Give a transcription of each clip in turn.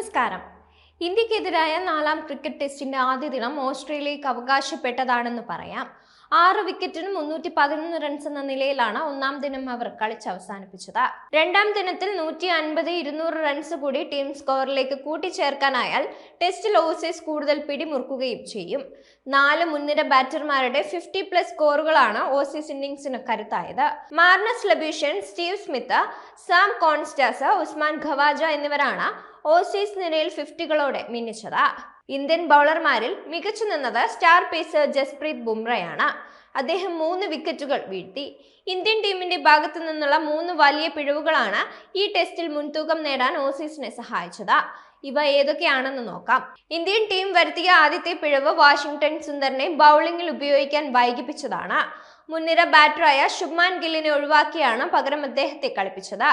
നമസ്കാരം. ഇന്ത്യക്കെതിരായ നാലാം ക്രിക്കറ്റ് ടെസ്റ്റിന്റെ ആദ്യ ദിനം ഓസ്ട്രേലിയക്ക് അവകാശപ്പെട്ടതാണെന്ന് പറയാം. ആറ് വിക്കറ്റിന് മുന്നൂറ്റി പതിനൊന്ന് റൺസ് എന്ന നിലയിലാണ് ഒന്നാം ദിനം അവർ കളിച്ച് അവസാനിപ്പിച്ചത്. രണ്ടാം ദിനത്തിൽ നൂറ്റി അൻപത് ഇരുന്നൂറ് റൺസ് കൂടി ടീം സ്കോറിലേക്ക് കൂട്ടിച്ചേർക്കാനായാൽ ടെസ്റ്റിൽ ഓസീസ് കൂടുതൽ പിടിമുറുക്കുകയും ചെയ്യും. നാല് മുൻനിര ബാറ്റർമാരുടെ ഫിഫ്റ്റി പ്ലസ് സ്കോറുകളാണ് ഓസീസ് ഇന്നിംഗ്സിന് കരുത്തായത്. Marnus Labuschagne Steve Smith Sam Konstas Usman Khawaja എന്നിവരാണ് ഓസീസ് നിരയിൽ ഫിഫ്റ്റികളോടെ മിന്നിച്ചത്. ഇന്ത്യൻ ബൗളർമാരിൽ മികച്ചു നിന്നത് സ്റ്റാർ പേസർ ജസ്പ്രീത് ബുംറയാണ്. അദ്ദേഹം മൂന്ന് വിക്കറ്റുകൾ വീഴ്ത്തി. ഇന്ത്യൻ ടീമിന്റെ ഭാഗത്തു നിന്നുള്ള മൂന്ന് വലിയ പിഴവുകളാണ് ഈ ടെസ്റ്റിൽ മുൻതൂക്കം നേടാൻ ഓസീസിനെ സഹായിച്ചത്. ഇവ ഏതൊക്കെയാണെന്ന് നോക്കാം. ഇന്ത്യൻ ടീം വരുത്തിയ ആദ്യത്തെ പിഴവ് വാഷിംഗ്ടൺ സുന്ദറിനെ ബൗളിംഗിൽ ഉപയോഗിക്കാൻ വൈകിപ്പിച്ചതാണ്. മുൻനിര ബാറ്ററായ ശുഭ്മാൻ ഗില്ലിനെ ഒഴിവാക്കിയാണ് പകരം അദ്ദേഹത്തെ കളിപ്പിച്ചത്.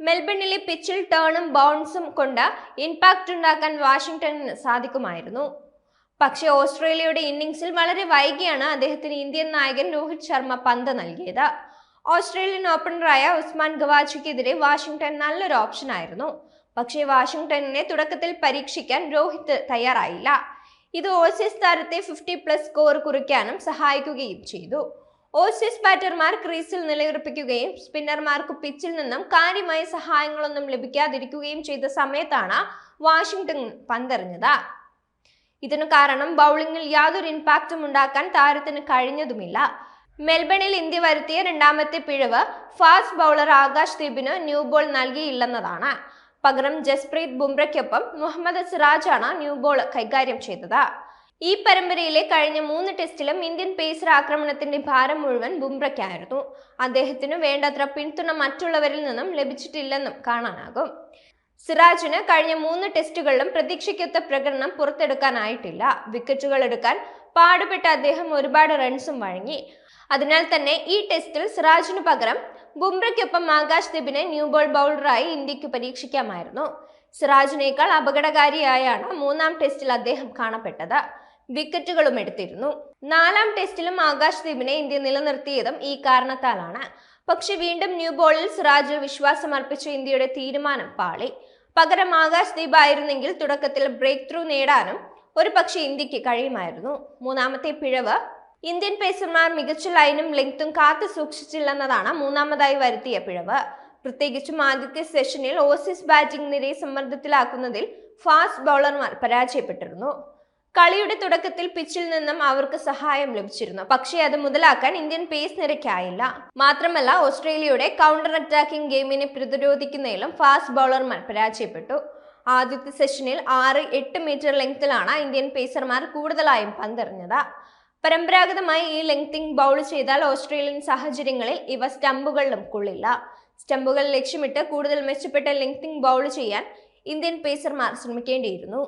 മെൽബണിലെ പിച്ചിൽ ടേണും ബൗൺസും കൊണ്ട് ഇമ്പാക്റ്റ് ഉണ്ടാക്കാൻ വാഷിംഗ്ടണിന് സാധിക്കുമായിരുന്നു. പക്ഷേ ഓസ്ട്രേലിയയുടെ ഇന്നിംഗ്സിൽ വളരെ വൈകിയാണ് അദ്ദേഹത്തിന് ഇന്ത്യൻ നായകൻ രോഹിത് ശർമ്മ പന്ത് നൽകിയത്. ഓസ്ട്രേലിയൻ ഓപ്പണറായ ഉസ്മാൻ ഗവാജിക്കെതിരെ വാഷിംഗ്ടൺ നല്ലൊരു ഓപ്ഷനായിരുന്നു പക്ഷേ വാഷിംഗ്ടണിനെ തുടക്കത്തിൽ പരീക്ഷിക്കാൻ രോഹിത് തയ്യാറായില്ല. ഇത് ഓസീസ് താരത്തെ ഫിഫ്റ്റി പ്ലസ് സ്കോർ കുറിക്കാനും സഹായിക്കുകയും ചെയ്തു. ഓസീസ് ബാറ്റർമാർ ക്രീസിൽ നിലയുറപ്പിക്കുകയും സ്പിന്നർമാർക്ക് പിച്ചിൽ നിന്നും കാര്യമായ സഹായങ്ങളൊന്നും ലഭിക്കാതിരിക്കുകയും ചെയ്ത സമയത്താണ് വാഷിംഗ്ടൺ പന്തെറിഞ്ഞത്. ഇതിനു കാരണം ബൗളിംഗിൽ യാതൊരു ഇമ്പാക്റ്റും ഉണ്ടാക്കാൻ താരത്തിന് കഴിഞ്ഞതുമില്ല. മെൽബണിൽ ഇന്ത്യ വരുത്തിയ രണ്ടാമത്തെ പിഴവ് ഫാസ്റ്റ് ബൗളർ ആകാശ് ദീപിന് ന്യൂ ബോൾ നൽകിയില്ലെന്നതാണ്. പകരം ജസ്പ്രീത് ബുംറയ്ക്കൊപ്പം മുഹമ്മദ് സിറാജാണ് ന്യൂ ബോൾ കൈകാര്യം ചെയ്തത്. ഈ പരമ്പരയിലെ കഴിഞ്ഞ മൂന്ന് ടെസ്റ്റിലും ഇന്ത്യൻ പേസർ ആക്രമണത്തിന്റെ ഭാരം മുഴുവൻ ബുംറയ്ക്കായിരുന്നു. അദ്ദേഹത്തിന് വേണ്ടത്ര പിന്തുണ മറ്റുള്ളവരിൽ നിന്നും ലഭിച്ചിട്ടില്ലെന്നും കാണാനാകും. സിറാജിന് കഴിഞ്ഞ മൂന്ന് ടെസ്റ്റുകളിലും പ്രതീക്ഷയ്ക്കൊത്ത പ്രകടനം പുറത്തെടുക്കാനായിട്ടില്ല. വിക്കറ്റുകൾ എടുക്കാൻ പാടുപെട്ട അദ്ദേഹം ഒരുപാട് റൺസും വഴങ്ങി. അതിനാൽ തന്നെ ഈ ടെസ്റ്റിൽ സിറാജിന് പകരം ബുംറയ്ക്കൊപ്പം ആകാശ് ദീപിനെ ന്യൂ ബോൾ ബൗളറായി ഇന്ത്യയ്ക്ക് പരീക്ഷിക്കാമായിരുന്നു. സിറാജിനേക്കാൾ അപകടകാരിയായാണ് മൂന്നാം ടെസ്റ്റിൽ അദ്ദേഹം കാണപ്പെട്ടത്. വിക്കറ്റുകളും എടുത്തിരുന്നു. നാലാം ടെസ്റ്റിലും ആകാശ് ദീപിനെ ഇന്ത്യ നിലനിർത്തിയതും ഈ കാരണത്താലാണ്. പക്ഷെ വീണ്ടും ന്യൂ ബോളിൽ സിറാജ് വിശ്വാസം അർപ്പിച്ച ഇന്ത്യയുടെ തീരുമാനം പാളി. പകരം ആകാശ് ദീപ് ആയിരുന്നെങ്കിൽ തുടക്കത്തിൽ ബ്രേക്ക് ത്രൂ നേടാനും ഒരു പക്ഷേ ഇന്ത്യയ്ക്ക് കഴിയുമായിരുന്നു. മൂന്നാമത്തെ പിഴവ് ഇന്ത്യൻ പേസർമാർ മികച്ച ലൈനും ലെങ്ത്തും കാത്തു സൂക്ഷിച്ചില്ലെന്നതാണ് മൂന്നാമതായി വരുത്തിയ പിഴവ്. പ്രത്യേകിച്ചും ആദ്യത്തെ സെഷനിൽ ഓസീസ് ബാറ്റിംഗ് നിരയെ സമ്മർദ്ദത്തിലാക്കുന്നതിൽ ഫാസ്റ്റ് ബൗളർമാർ പരാജയപ്പെട്ടിരുന്നു. കളിയുടെ തുടക്കത്തിൽ പിച്ചിൽ നിന്നും അവർക്ക് സഹായം ലഭിച്ചിരുന്നു. പക്ഷേ അത് മുതലാക്കാൻ ഇന്ത്യൻ പേസ് നിരക്കായില്ല. മാത്രമല്ല ഓസ്ട്രേലിയയുടെ കൗണ്ടർ അറ്റാക്കിംഗ് ഗെയിമിനെ പ്രതിരോധിക്കുന്നതിലും ഫാസ്റ്റ് ബൗളർമാർ പരാജയപ്പെട്ടു. ആദ്യത്തെ സെഷനിൽ ആറ് എട്ട് മീറ്റർ ലെങ്ത്തിലാണ് ഇന്ത്യൻ പേസർമാർ കൂടുതലായും പന്തെറിഞ്ഞത്. പരമ്പരാഗതമായി ഈ ലെങ്തിങ് ബൗൾ ചെയ്താൽ ഓസ്ട്രേലിയൻ സാഹചര്യങ്ങളിൽ ഇവ സ്റ്റമ്പുകളിലും കൊള്ളില്ല. സ്റ്റമ്പുകൾ ലക്ഷ്യമിട്ട് കൂടുതൽ മെച്ചപ്പെട്ട ലെങ്തിങ് ബൗൾ ചെയ്യാൻ ഇന്ത്യൻ പേസർമാർ ശ്രമിക്കേണ്ടിയിരുന്നു.